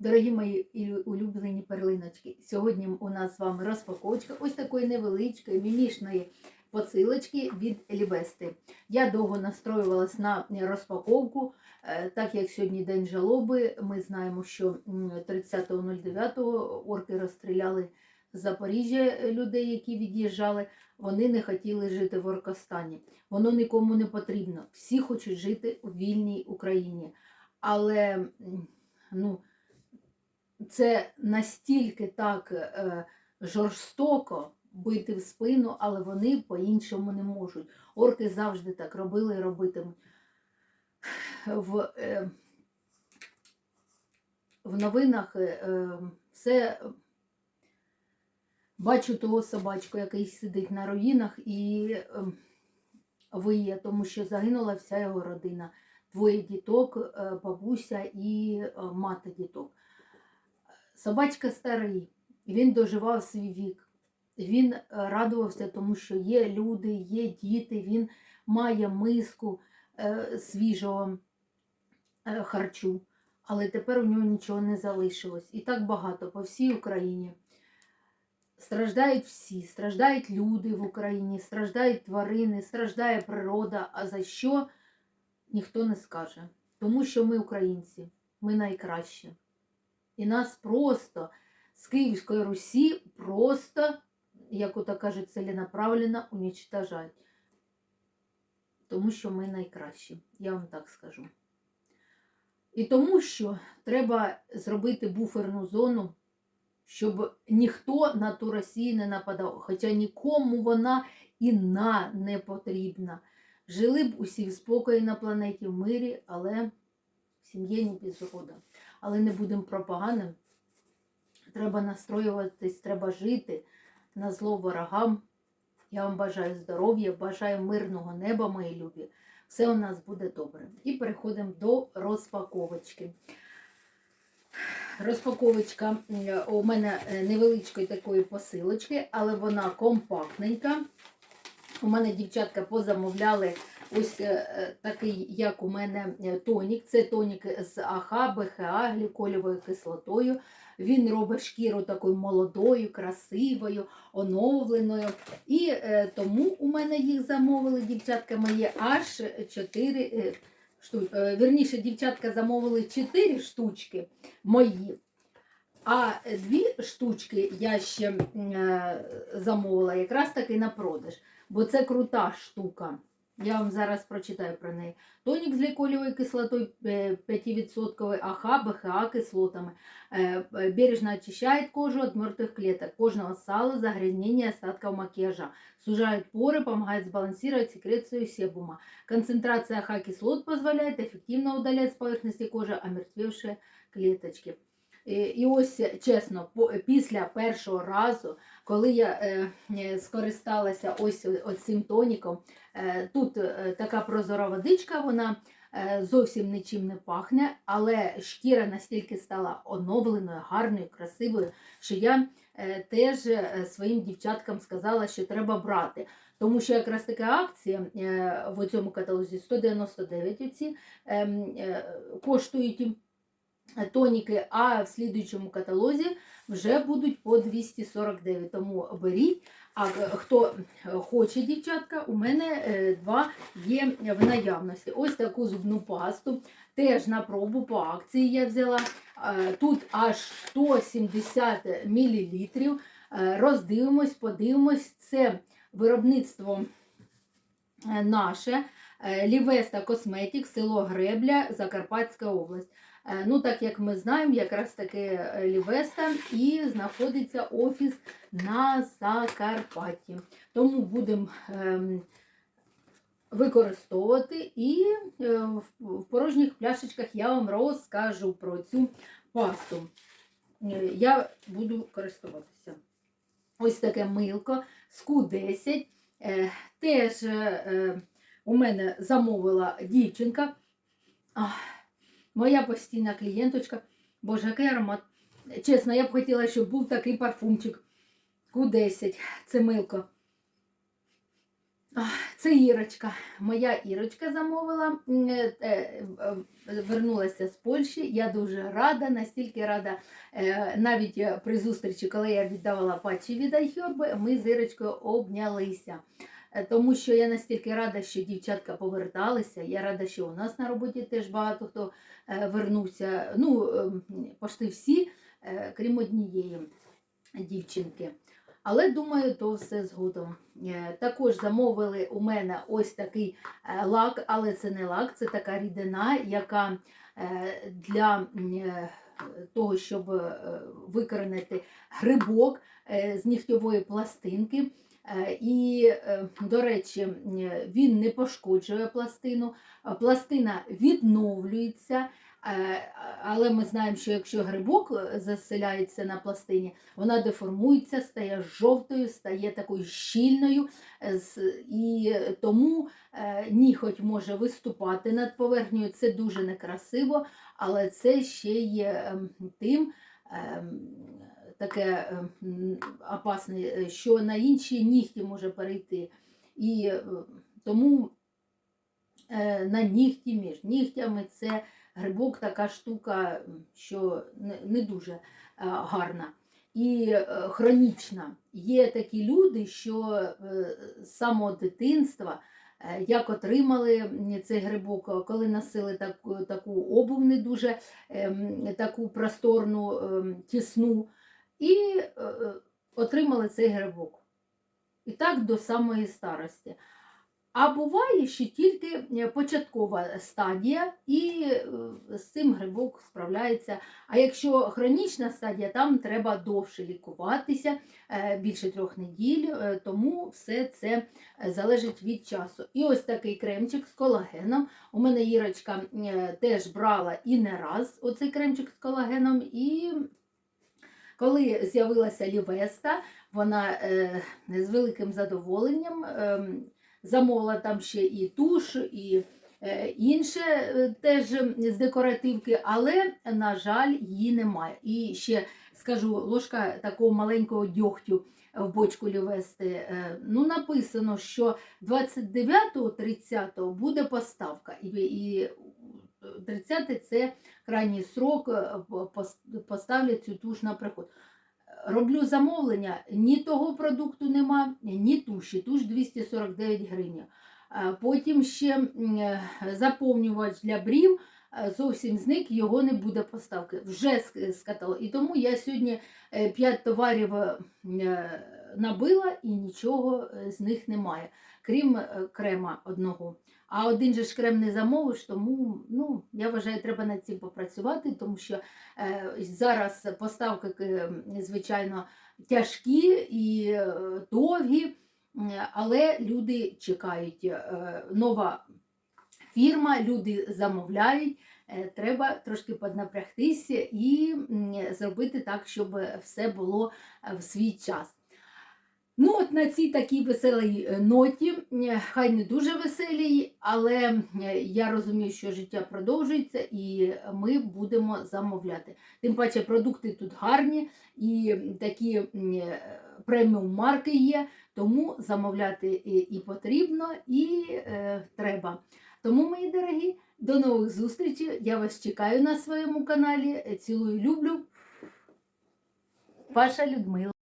Дорогі мої улюблені перлиночки, сьогодні у нас з вами розпаковочка ось такої невеличкої, мімішної посилочки від Елівести. Я довго настроювалась на розпаковку, е, так як сьогодні день жалоби. Ми знаємо, що 30.09 орки розстріляли з Запоріжжя людей, які від'їжджали. Вони не хотіли жити в Оркостані. Воно нікому не потрібно. Всі хочуть жити у вільній Україні. Але ну, це настільки так е, жорстоко бити в спину, але вони по-іншому не можуть. Орки завжди так робили і робитимуть. В, е, в новинах е, все бачу того собачку, який сидить на руїнах і виє, тому що загинула вся його родина. Двоє діток, бабуся і мати діток. Собачка старий, він доживав свій вік. Він е, радувався, тому що є люди, є діти, він має миску е, свіжого е, харчу, але тепер у нього нічого не залишилось. І так багато по всій Україні. Страждають всі, страждають люди в Україні, страждають тварини, страждає природа. А за що ніхто не скаже? Тому що ми українці, ми найкращі. І нас просто з Київської Русі просто, як ото кажуть, ціленаправленно уничтожають. Тому що ми найкращі, я вам так скажу. І тому що треба зробити буферну зону, щоб ніхто на ту Росію не нападав, хоча нікому вона і на не потрібна. Жили б усі в спокої на планеті в мирі, але в сім'ї не без згода. Але не будемо про. Треба настроюватись, треба жити на зло ворогам. Я вам бажаю здоров'я, бажаю мирного неба, мої любі. Все у нас буде добре. І переходимо до розпаковочки. Розпаковочка е, у мене е, невеличкої такої посилочки, але вона компактненька. У мене дівчатка позамовляли ось е, е, такий, як у мене е, тонік. Це тонік з АХ, БХА, гліколівою кислотою. Він робить шкіру такою молодою, красивою, оновленою. І тому у мене їх замовили, дівчатка мої, аж 4 штуки. Е, вірніше, дівчатка замовили 4 штучки мої. А дві штучки я ще замовила якраз таки на продаж, бо це крута штука. Я вам зараз прочитаю про неї. Тонік з ліколівою кислотою е, 5% АХ, БХА кислотами. Э, э, Бережно очищает кожу от мертвых клеток, кожного сала, загрязнения остатков макияжа. Сужает поры, помогает сбалансировать секрецию себума. Концентрация АХ-кислот позволяет эффективно удалять с поверхности кожи омертвевшие клеточки. І, і ось чесно, після першого разу, коли я е, е, скористалася ось цим тоніком, е, тут е, така прозора водичка, вона е, зовсім нічим не пахне, але шкіра настільки стала оновленою, гарною, красивою, що я е, теж е, своїм дівчаткам сказала, що треба брати. Тому що якраз така акція е, в цьому каталозі 199 оці, ем, е, коштують тоніки, а в слідуючому каталозі вже будуть по 249. Тому беріть. А е, хто хоче, дівчатка, у мене е, два є в наявності. Ось таку зубну пасту. Теж на пробу по акції я взяла. Е, Тут аж 170 мл. Роздивимось, подивимось. Це виробництво е, наше. Е, Лівеста Косметік, село Гребля, Закарпатська область. Е, Ну, так як ми знаємо, якраз таки е, Лівеста і знаходиться офіс на Закарпатті. Тому будемо ем, використовувати і е, в, порожніх пляшечках я вам розкажу про цю пасту. Е, Я буду користуватися. Ось таке милко з Q10. Е, Теж у мене замовила дівчинка. Моя постійна клієнточка. Боже, який аромат. Чесно, я б хотіла, щоб був такий парфумчик. Q10. Це милко. Це Ірочка. Моя Ірочка замовила, е, е, вернулася з Польщі. Я дуже рада, настільки рада, е, навіть при зустрічі, коли я віддавала патчі від Айхьорби, ми з Ірочкою обнялися. Е, Тому що я настільки рада, що дівчатка поверталися. Я рада, що у нас на роботі теж багато хто е, вернувся. Ну, ем, пошти всі, е, крім однієї дівчинки. Але думаю, то все згодом. Також замовили у мене ось такий лак, але це не лак, це така рідина, яка для того, щоб викоренити грибок з нігтьової пластинки. Е, І, е, до речі, він не пошкоджує пластину, пластина відновлюється. Е, Але ми знаємо, що якщо грибок е, заселяється на пластині, вона деформується, стає жовтою, стає такою щільною, е, і тому е, ніготь може виступати над поверхнею. Це дуже некрасиво, але це ще є ем, тим. Таке ем, опасне, е, що на інші нігті може перейти. І е, тому е, на нігті між нігтями це грибок така штука, що не, дуже е, гарна і е, хронічна. Є такі люди, що е, з самого дитинства, е, як отримали цей грибок, коли носили таку, таку обув не дуже ем, таку просторну, ем, тісну, і е, е, отримали цей грибок. І так до самої старості. А буває, що тільки е, початкова стадія, і з цим грибок справляється. А якщо хронічна стадія, там треба довше лікуватися, більше трьох неділь, тому все це залежить від часу. І ось такий кремчик з колагеном. У мене Ірочка теж брала і не раз оцей кремчик з колагеном. І коли з'явилася Лівеста, вона е, з великим задоволенням. ем, замовила там ще і туш, і е, інше е, теж з декоративки, але, на жаль, її немає. І ще скажу, ложка такого маленького дьогтю в бочку лівести. е, Ну, написано, що 29-30 буде поставка. І, і 30 це крайній срок, е, поставлять цю туш на приход. Роблю замовлення, ні того продукту нема, ні туші. Туш 249 гривень. Потім ще е, заповнювач для брів, е, зовсім зник, його не буде поставки. Вже з. І тому я сьогодні 5 товарів е, набила і нічого е, з них немає, крім е, крема одного. А один же ж крем не замовиш, тому ну, я вважаю, треба над цим попрацювати, тому що е, зараз поставки, е, звичайно, тяжкі і е, довгі, але люди чекають. Е, Нова фірма, люди замовляють. Е, Треба трошки поднапрягтися і зробити так, щоб все було в свій час. Ну, от на цій такій веселій е, ноті, е, хай не дуже веселій, але е, я розумію, що життя продовжується і ми будемо замовляти. Тим паче продукти тут гарні і такі преміум марки є, тому замовляти і, потрібно, і треба. Тому, мої дорогі, до нових зустрічей. Я вас чекаю на своєму каналі. Цілую, люблю. Ваша Людмила.